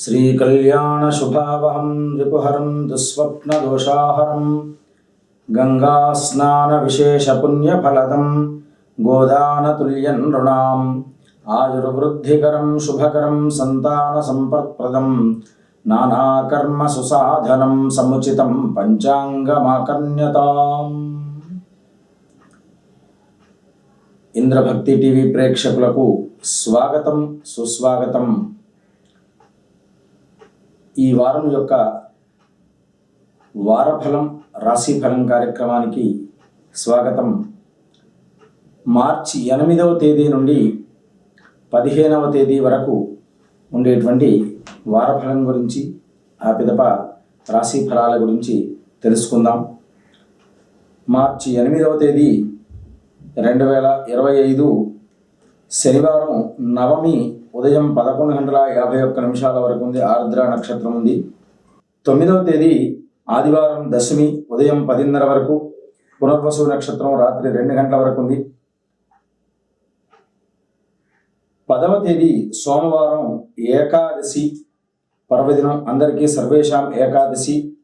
श्रीकल्याणशुभावहं रिपुहरं दुःस्वप्नदोषाहरं गङ्गास्नानविशेषपुण्यफलदं गोदानतुल्यं नृणाम् आयुर्वृद्धिकरं शुभकरं सन्तानसम्पत्प्रदं नानाकर्मसुसाधनं समुचितं పంచాంగమాకర్ణ్యతాం ఇంద్రభక్తి టీవీ ప్రేక్షకులకు స్వాగతం సుస్వాగతం ఈ వారం యొక్క వారఫలం రాశిఫలం కార్యక్రమానికి స్వాగతం. మార్చి ఎనిమిదవ తేదీ నుండి పదిహేనవ తేదీ వరకు ఉండేటువంటి వారఫలం గురించి ఆ పిదప రాశి ఫలాల గురించి తెలుసుకుందాం. మార్చి ఎనిమిదవ తేదీ రెండు వేల ఇరవై ఐదు శనివారం నవమి ఉదయం పదకొండు గంటల యాభై ఒక్క నిమిషాల వరకు ఉంది ఆర్ద్ర నక్షత్రం ఉంది. తొమ్మిదవ తేదీ ఆదివారం దశమి ఉదయం పదిన్నర వరకు పునర్వసు నక్షత్రం రాత్రి రెండు గంటల వరకు ఉంది. పదవ తేదీ సోమవారం ఏకాదశి పర్వదినం అందరికీ సర్వేషాం ఏకాదశి.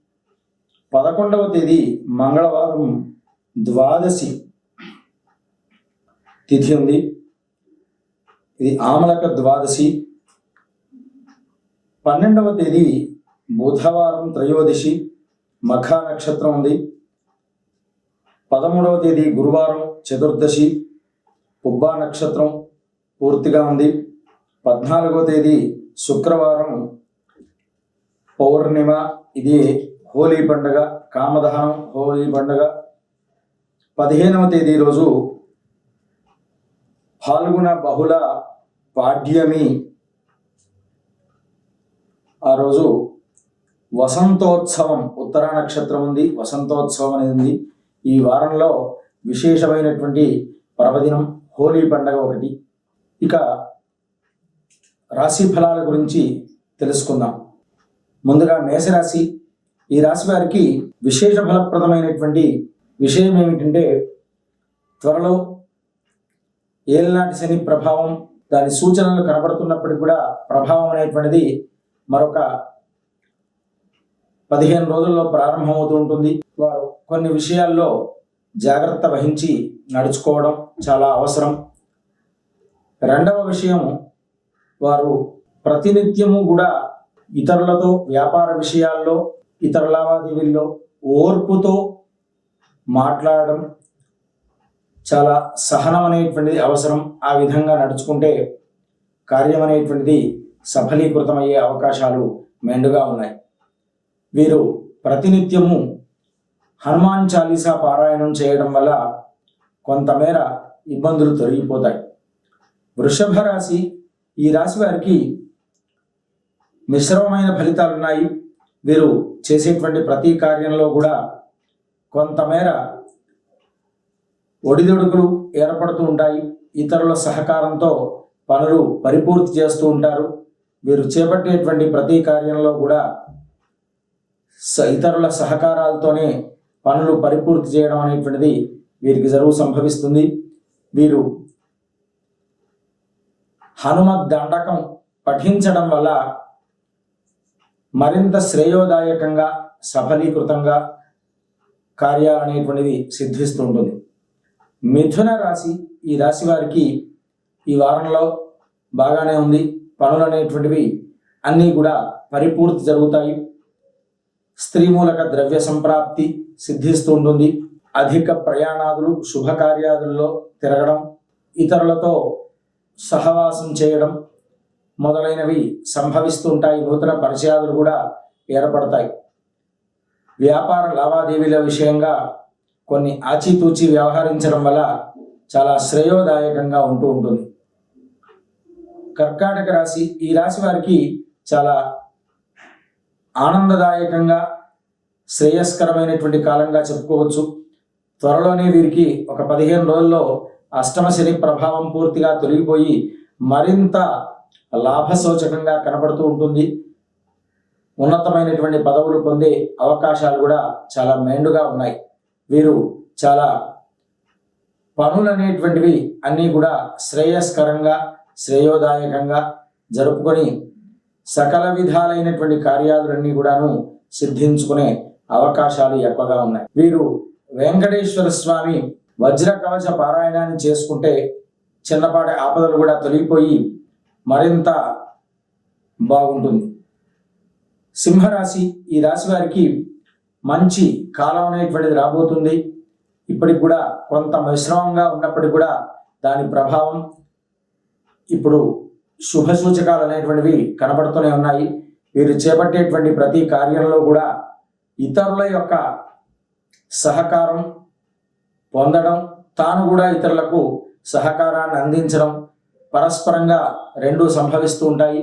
పదకొండవ తేదీ మంగళవారం ద్వాదశి తిథి ఉంది. ఇది ఆమలక ద్వాదశి. పన్నెండవ తేదీ బుధవారం త్రయోదశి మఖ నక్షత్రం ఉంది. పదమూడవ తేదీ గురువారం చతుర్దశి పుబ్బా నక్షత్రం పూర్తిగా ఉంది. పద్నాలుగవ తేదీ శుక్రవారం పౌర్ణిమ. ఇది హోలీ పండుగ కామదహనం హోలీ పండుగ. పదిహేనవ తేదీ రోజు పాల్గొన బహుళ పాడ్యమి. ఆ రోజు వసంతోత్సవం ఉత్తర నక్షత్రం ఉంది వసంతోత్సవం అనేది ఉంది. ఈ వారంలో విశేషమైనటువంటి పర్వదినం హోలీ పండగ ఒకటి. ఇక రాశి ఫలాల గురించి తెలుసుకుందాం. ముందుగా మేషరాశి. ఈ రాశి వారికి విశేష ఫలప్రదమైనటువంటి విషయం ఏమిటంటే త్వరలో ఏలినాటి శని ప్రభావం దాని సూచనలు కనబడుతున్నప్పటికీ కూడా ప్రభావం అనేటువంటిది మరొక పదిహేను రోజుల్లో ప్రారంభమవుతూ ఉంటుంది. వారు కొన్ని విషయాల్లో జాగ్రత్త వహించి నడుచుకోవడం చాలా అవసరం. రెండవ విషయం వారు ప్రతినిత్యము కూడా ఇతరులతో వ్యాపార విషయాల్లో ఇతర లావాదేవీల్లో ఓర్పుతో మాట్లాడడం చాలా సహనం అనేటువంటిది అవసరం ఆ విధంగా నడుచుకుంటే కార్యం అనేటువంటిది సఫలీకృతమయ్యే అవకాశాలు మెండుగా ఉన్నాయి. వీరు ప్రతినిత్యము హనుమాన్ చాలీసా పారాయణం చేయడం వల్ల కొంతమేర ఇబ్బందులు తొలగిపోతాయి. వృషభ రాశి ఈ రాశి వారికి మిశ్రమమైన ఫలితాలు ఉన్నాయి వీరు చేసేటువంటి ప్రతి కార్యంలో కూడా కొంతమేర ఒడిదొడుకులు ఏర్పడుతూ ఉంటాయి. ఇతరుల సహకారంతో పనులు పరిపూర్తి చేస్తూ ఉంటారు. వీరు చేపట్టేటువంటి ప్రతి కార్యంలో కూడా స- ఇతరుల సహకారాలతోనే పనులు పరిపూర్తి చేయడం అనేటువంటిది వీరికి జరుగు సంభవిస్తుంది. వీరు హనుమత్ దండకం పఠించడం వల్ల మరింత శ్రేయోదాయకంగా సఫలీకృతంగా కార్యాలు అనేటువంటిది సిద్ధిస్తూ ఉంటుంది మిథున రాశి ఈ రాశి వారికి ఈ వారంలో బాగానే ఉంది. పనులు అనేటువంటివి అన్నీ కూడా పరిపూర్తి జరుగుతాయి. స్త్రీ మూలక ద్రవ్య సంప్రాప్తి సిద్ధిస్తూ ఉంటుంది. అధిక ప్రయాణాదులు శుభకార్యాదుల్లో తిరగడం ఇతరులతో సహవాసం చేయడం మొదలైనవి సంభవిస్తూ ఉంటాయి. నూతన పరిచయాలు కూడా ఏర్పడతాయి. వ్యాపార లావాదేవీల విషయంగా కొన్ని ఆచితూచి వ్యవహరించడం వల్ల చాలా శ్రేయోదాయకంగా ఉంటూ ఉంటుంది. కర్కాటక రాశి ఈ రాశి వారికి చాలా ఆనందదాయకంగా శ్రేయస్కరమైనటువంటి కాలంగా చెప్పుకోవచ్చు. త్వరలోనే వీరికి ఒక పదిహేను రోజుల్లో అష్టమ శని ప్రభావం పూర్తిగా తొలగిపోయి మరింత లాభసూచకంగా కనబడుతూ ఉంటుంది. ఉన్నతమైనటువంటి పదవులు పొందే అవకాశాలు కూడా చాలా మెండుగా ఉన్నాయి. వీరు చాలా పనులు అనేటువంటివి అన్నీ కూడా శ్రేయస్కరంగా శ్రేయోదాయకంగా జరుపుకొని సకల విధాలైనటువంటి కార్యాలన్నీ కూడాను సిద్ధించుకునే అవకాశాలు ఎక్కువగా ఉన్నాయి. వీరు వెంకటేశ్వర స్వామి వజ్ర కవచ పారాయణాన్ని చేసుకుంటే చిన్నపాటి ఆపదలు కూడా తొలగిపోయి మరింత బాగుంటుంది. సింహరాశి ఈ రాశి వారికి మంచి కాలం అనేటువంటిది రాబోతుంది. ఇప్పటికి కూడా కొంత మిశ్రమంగా ఉన్నప్పటికీ కూడా దాని ప్రభావం ఇప్పుడు శుభ సూచకాలు అనేటువంటివి కనబడుతూనే ఉన్నాయి. వీరు చేపట్టేటువంటి ప్రతి కార్యంలో కూడా ఇతరుల యొక్క సహకారం పొందడం తాను కూడా ఇతరులకు సహకారాన్ని అందించడం పరస్పరంగా రెండు సంభవిస్తూ ఉంటాయి.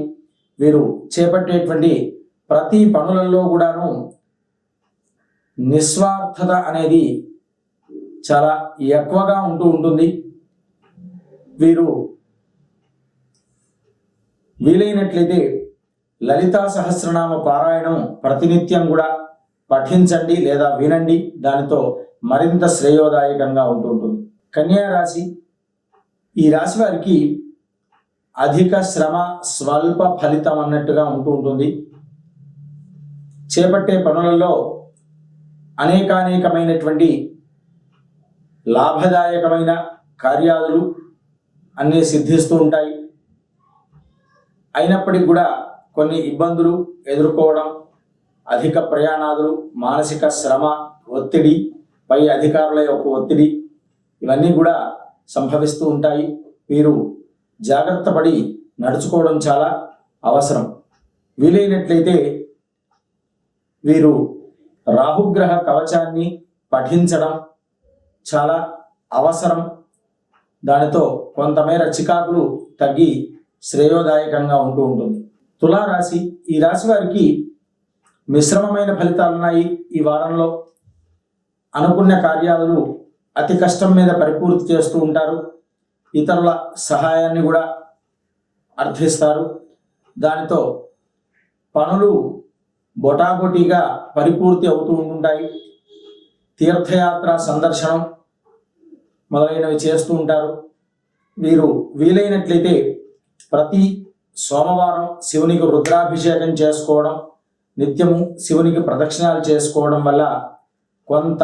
వీరు చేపట్టేటువంటి ప్రతి పనులలో కూడాను నిస్వార్థత అనేది చాలా ఎక్కువగా ఉంటూ ఉంటుంది. వీరు వీలైనట్లయితే లలితా సహస్రనామ పారాయణం ప్రతినిత్యం కూడా పఠించండి లేదా వినండి. దానితో మరింత శ్రేయోదాయకంగా ఉంటూ ఉంటుంది. కన్యా రాశి ఈ రాశి వారికి అధిక శ్రమ స్వల్ప ఫలితం అన్నట్టుగా ఉంటూ ఉంటుంది. చేపట్టే పనులలో అనేకానేకమైనటువంటి లాభదాయకమైన కార్యాలు అన్నీ సిద్ధిస్తూ ఉంటాయి. అయినప్పటికీ కూడా కొన్ని ఇబ్బందులు ఎదుర్కోవడం అధిక ప్రయాణాలు మానసిక శ్రమ ఒత్తిడి పై అధికారుల యొక్క ఒత్తిడి ఇవన్నీ కూడా సంభవిస్తూ ఉంటాయి. వీరు జాగ్రత్త పడి నడుచుకోవడం చాలా అవసరం. వీలైనట్లయితే వీరు రాహుగ్రహ కవచాన్ని పఠించడం చాలా అవసరం. దానితో కొంతమేర చికాకులు తగ్గి శ్రేయోదాయకంగా ఉంటూ ఉంటుంది. తులారాశి ఈ రాశి వారికి మిశ్రమమైన ఫలితాలు ఉన్నాయి ఈ వారంలో. అనుకున్న కార్యాలను అతి కష్టం మీద పరిపూర్తి చేస్తూ ఉంటారు. ఇతరుల సహాయాన్ని కూడా అర్థిస్తారు. దానితో పనులు బొటాబొటీగా పరిపూర్తి అవుతూ ఉంటుంటాయి తీర్థయాత్ర సందర్శనం మొదలైనవి చేస్తూ ఉంటారు. వీరు వీలైనట్లయితే ప్రతి సోమవారం శివునికి రుద్రాభిషేకం చేసుకోవడం నిత్యము శివునికి ప్రదక్షిణాలు చేసుకోవడం వల్ల కొంత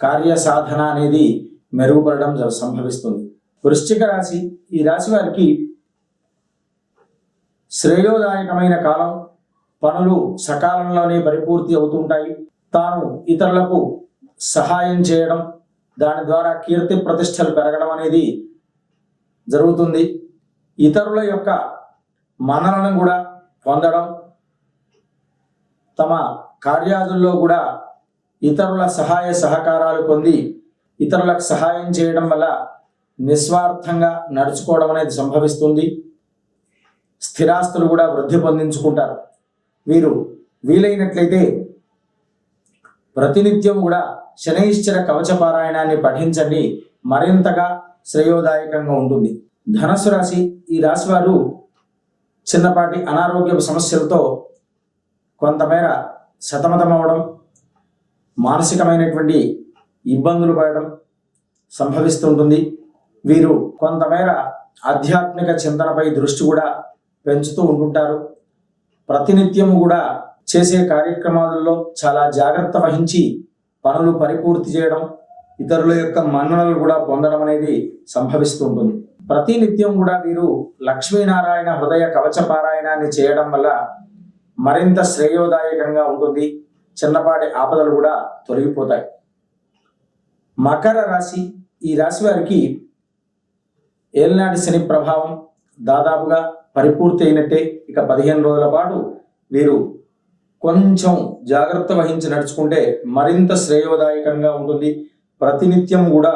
కార్యసాధన అనేది మెరుగుపడడం జ- సంభవిస్తుంది. వృశ్చిక రాశి ఈ రాశి వారికి శ్రేయోదాయకమైన కాలం పనులు సకాలంలోనే పరిపూర్తి అవుతుంటాయి. తాను ఇతరులకు సహాయం చేయడం దాని ద్వారా కీర్తి ప్రతిష్టలు పెరగడం అనేది జరుగుతుంది. ఇతరుల యొక్క మన్ననలను కూడా పొందడం తమ కార్యాదుల్లో కూడా ఇతరుల సహాయ సహకారాలు పొంది ఇతరులకు సహాయం చేయడం వల్ల నిస్వార్థంగా నడుచుకోవడం అనేది సంభవిస్తుంది. స్థిరాస్తులు కూడా వృద్ధి పొందించుకుంటారు. వీరు వీలైనట్లయితే ప్రతినిత్యం కూడా శనైశ్చర కవచ పారాయణాన్ని పఠించండి. మరింతగా శ్రేయోదాయకంగా ఉంటుంది. ధనస్సు రాశి ఈ రాశి వారు చిన్నపాటి అనారోగ్య సమస్యలతో కొంతమేర సతమతమవడం మానసికమైనటువంటి ఇబ్బందులు పడడం సంభవిస్తుంటుంది వీరు కొంతమేర ఆధ్యాత్మిక చింతనపై దృష్టి కూడా పెంచుతూ ఉంటుంటారు. ప్రతినిత్యం కూడా చేసే కార్యక్రమాలలో చాలా జాగ్రత్త వహించి పనులు పరిపూర్తి చేయడం ఇతరుల యొక్క మన్ననలు కూడా పొందడం అనేది సంభవిస్తూ ఉంటుంది. కూడా వీరు లక్ష్మీనారాయణ హృదయ కవచ పారాయణాన్ని చేయడం వల్ల మరింత శ్రేయోదాయకంగా ఉంటుంది. చిన్నపాటి ఆపదలు కూడా తొలగిపోతాయి. మకర రాశి ఈ రాశి వారికి ఏలినాటి శని ప్రభావం దాదాపుగా పరిపూర్తి అయినట్టే ఇక పదిహేను రోజుల పాటు వీరు కొంచెం జాగ్రత్త వహించి నడుచుకుంటే మరింత శ్రేయోదాయకంగా ఉంటుంది. ప్రతినిత్యం కూడా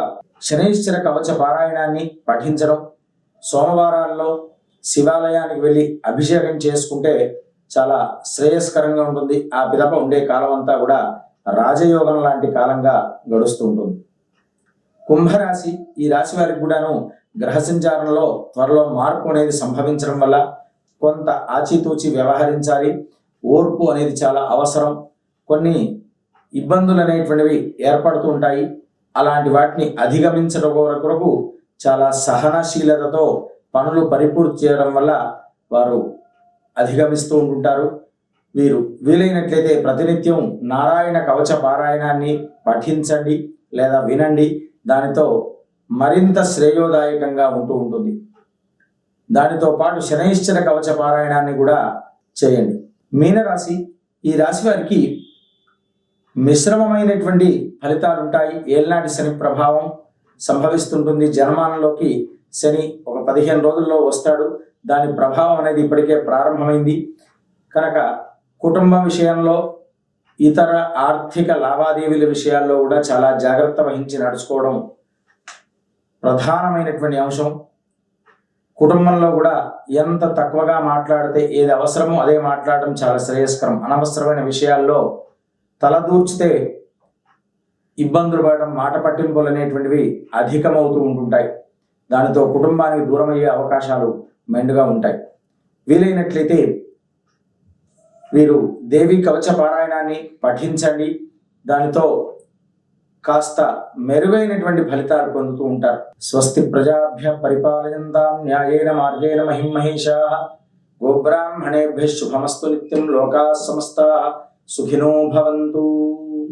శనైశ్వర కవచ పారాయణాన్ని పఠించడం సోమవారాల్లో శివాలయానికి వెళ్ళి అభిషేకం చేసుకుంటే చాలా శ్రేయస్కరంగా ఉంటుంది. ఆ పిదప ఉండే కాలం అంతా కూడా రాజయోగం లాంటి కాలంగా గడుస్తూ ఉంటుంది. కుంభరాశి ఈ రాశి వారికి కూడాను గ్రహ సంచారంలో త్వరలో మార్పు అనేది సంభవించడం వల్ల కొంత ఆచితూచి వ్యవహరించాలి. ఓర్పు అనేది చాలా అవసరం. కొన్ని ఇబ్బందులు అనేటువంటివి ఏర్పడుతూ ఉంటాయి. అలాంటి వాటిని అధిగమించడం కొరకు చాలా సహనశీలతతో పనులు పరిపూర్తి చేయడం వల్ల వారు అధిగమిస్తూ ఉంటుంటారు వీరు వీలైనట్లయితే ప్రతినిత్యం నారాయణ కవచ పారాయణాన్ని పఠించండి లేదా వినండి. దానితో మరింత శ్రేయోదాయకంగా ఉంటూ ఉంటుంది. దానితో పాటు శనైశ్చర కవచ పారాయణాన్ని కూడా చేయండి. మీనరాశి ఈ రాశి వారికి మిశ్రమమైనటువంటి ఫలితాలు ఉంటాయి ఏళ్ళనాటి శని ప్రభావం సంభవిస్తుంటుంది. జన్మానంలోకి శని ఒక పదిహేను రోజుల్లో వస్తాడు. దాని ప్రభావం అనేది ఇప్పటికే ప్రారంభమైంది. కనుక కుటుంబ విషయంలో ఇతర ఆర్థిక లావాదేవీల విషయాల్లో కూడా చాలా జాగ్రత్త వహించి నడుచుకోవడం ప్రధానమైనటువంటి అంశం. కుటుంబంలో కూడా ఎంత తక్కువగా మాట్లాడితే ఏది అవసరమో అదే మాట్లాడడం చాలా శ్రేయస్కరం. అనవసరమైన విషయాల్లో తలదూర్చితే ఇబ్బందులు పడడం మాట పట్టింపులు అనేటువంటివి అధికమవుతూ ఉంటుంటాయి. దానితో కుటుంబానికి దూరమయ్యే అవకాశాలు మెండుగా ఉంటాయి. వీలైనట్లయితే వీరు దేవి కవచ పారాయణాన్ని పఠించండి. దానితో కాస్త మెరుగైనటువంటి ఫలితాలు పొందుతూ ఉంటారు. స్వస్తి ప్రజాభ్య పరిపాలయంతాం న్యాయేన మార్గేణ మహిమహేషా గోబ్రాహ్మణేభ్య శుభమస్తు నిత్యం లోకా సమస్త. సుఖినో భవంతు.